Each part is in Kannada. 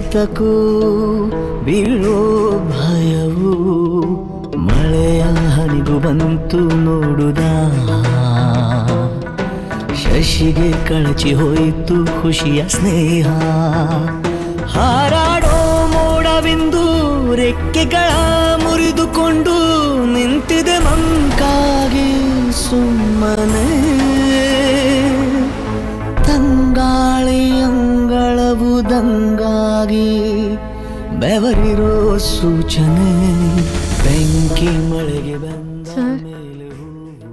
ಯಾತಕ್ಕೂ ಬೀಳೋ ಭಯವು ಮಳೆಯ ಹನಿಗು ಬಂತು ನೋಡುದ? ಶಶಿಗೆ ಕಳಚಿ ಹೋಯಿತು ಖುಷಿಯ ಸ್ನೇಹ. ಹಾರಾಡೋ ಮೋಡವೆಂದು ರೆಕ್ಕೆಗಳ ಮುರಿದುಕೊಂಡು ನಿಂತಿದೆ ಮಂಕಾಗಿ ಸುಮ್ಮನೆ. ತಂಗಾಳಿ ಅಂಗಳವು ದಂಗಾಗಿ ಬೆವರಿರೋ ಸೂಚನೆ. ಬೆಂಕಿ ಮಳೆಗೆ ಬಂದ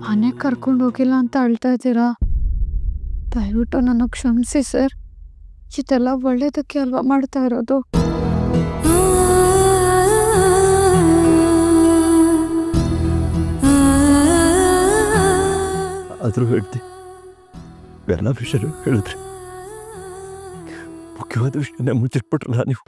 ಮನೆ ಕರ್ಕೊಂಡು ಹೋಗಿಲ್ಲ ಅಂತ ಅಳ್ತಾ ಇದ್ದೀರಾ? ದಯವಿಟ್ಟು ನನ್ನ ಕ್ಷಮಿಸಿ ಸರ್. ಇದೆಲ್ಲ ಒಳ್ಳೇದಕ್ಕೆ ಅಲ್ವಾ ಮಾಡ್ತಾ ಇರೋದು? ಆದರೂ ಹೇಳ್ತಿ. ಎಲ್ಲ ವಿಷಯ ಹೇಳಿದ್ರಿ. ಮುಖ್ಯವಾದ ವಿಷಯನೇ ಮುಚ್ಚಿಟ್ಬಿಟ್ರಲ್ಲ ನೀವು.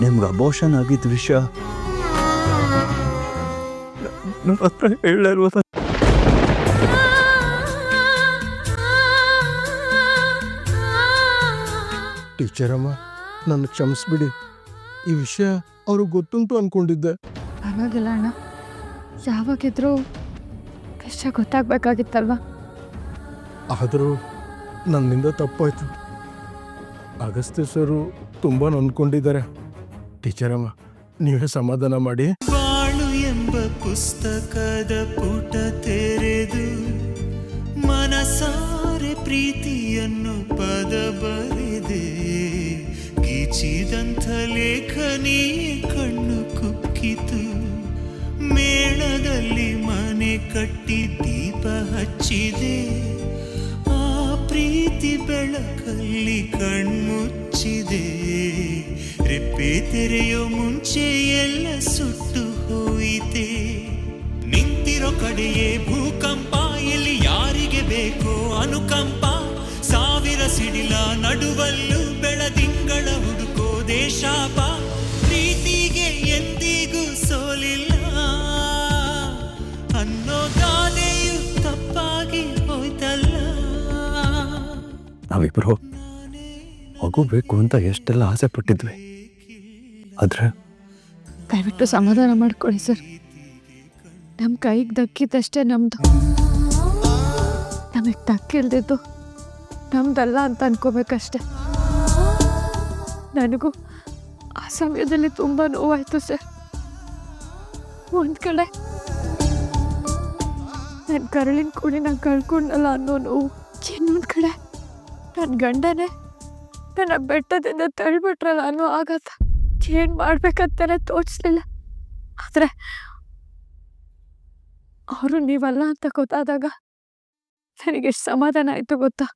ನಿಮ್ಗೆ ಅಬೋಷನ್ ಆಗಿದ್ದ ವಿಷಯ ನನ್ನ ಹತ್ರ ಹೇಳಲ್ವ ಟೀಚರಮ್ಮ ನನ್ನ ಕ್ಷಮಿಸ್ಬಿಡಿ. ಈ ವಿಷಯ ಅವ್ರಿಗೆ ಗೊತ್ತುಂಟು ಅನ್ಕೊಂಡಿದ್ದೆ. ಪರವಾಗಿಲ್ಲ ಅಣ್ಣ. ಯಾವಾಗಿದ್ರೂ ಕಷ್ಟ ಗೊತ್ತಾಗ್ಬೇಕಾಗಿತ್ತಲ್ವಾ? ಆದರೂ ನನ್ನಿಂದ ತಪ್ಪಾಯ್ತು. ಅಗಸ್ತ್ಯ ಸರು ತುಂಬ ನೊಂದ್ಕೊಂಡಿದ್ದಾರೆ ಟೀಚರಮ್ಮ ನೀವೇ ಸಮಾಧಾನ ಮಾಡಿ. ಪುಸ್ತಕದ ಪುಟ ತೆರೆದು ಮನಸಾರೆ ಪ್ರೀತಿಯನ್ನು ಪದ ಬರೆದೆ. ಕಿಚಿದಂಥ ಲೇಖನಿ ಕಣ್ಣು ಕುಕ್ಕಿತು. ಮೇಳದಲ್ಲಿ ಮನೆ ಕಟ್ಟಿ ದೀಪ ಹಚ್ಚಿದೆ. ಆ ಪ್ರೀತಿ ಬೆಳಕಲ್ಲಿ ಕಣ್ಮುಚ್ಚಿದೆ. ರೆಪ್ಪೆ ತೆರೆಯೋ ಮುಂಚೆ ಎಲ್ಲ ಸುಟ್ಟು ಹೋಯಿತೆ. ನಿಂತಿರೋ ಕಡೆಯೇ ಭೂಕಂಪ ಎಲ್ಲಿ ಯಾರಿಗೆ ಬೇಕು ಅನುಕಂಪ? ಸಾವಿರ ಸಿಡಿಲ ನಡುವಲ್ಲೂ ಬೆಳದಿಂಗಳ ಹುಡುಕೋ ದೇಶಾಪ. ಪ್ರೀತಿಗೆ ಎಂದಿಗೂ ಸೋಲಿಲ್ಲ. ಅನ್ನೋ ಗಾದೆಯು ತಪ್ಪಾಗಿ ಹೋಯ್ತಲ್ಲ. ನಾವಿಬ್ರು ಮಗು ಬೇಕು ಅಂತ ಎಷ್ಟೆಲ್ಲ ಆಸೆ ಪಟ್ಟಿದ್ವಿ. ಆದ್ರೆ ದಯವಿಟ್ಟು ಸಮಾಧಾನ ಮಾಡ್ಕೊಳ್ಳಿ ಸರ್. ನಮ್ಮ ಕೈಗೆ ದಕ್ಕಿದ್ದಷ್ಟೇ ನಮ್ಮದು ನಮಗೆ ದಕ್ಕಿಲ್ದಿದ್ದು ನಮ್ದಲ್ಲ ಅಂತ ಅನ್ಕೋಬೇಕಷ್ಟೆ. ನನಗೂ ಆ ಸಮಯದಲ್ಲಿ ತುಂಬ ನೋವಾಯಿತು ಸರ್. ಒಂದು ಕಡೆ ನನ್ನ ಕರಳಿನ ಕೂಡಿ ನಾನು ಕಳ್ಕೊಂಡಲ್ಲ ಅನ್ನೋ ನೋವು. ಇನ್ನೊಂದು ಕಡೆ ನನ್ನ ಗಂಡನೇ ನನ್ನ ಬೆಟ್ಟದಿಂದ ತಳ್ಬಿಟ್ರಲ್ಲ ಅನ್ನೋ ಆಗತ್ತ ಏನು ಮಾಡ್ಬೇಕಂತಾನೆ ತೋಚಲಿಲ್ಲ. ಆದರೆ ಅವರು ನೀವಲ್ಲ ಅಂತ ಗೊತ್ತಾದಾಗ ನನಗೆ ಎಷ್ಟು ಸಮಾಧಾನ ಆಯಿತು ಗೊತ್ತಾ?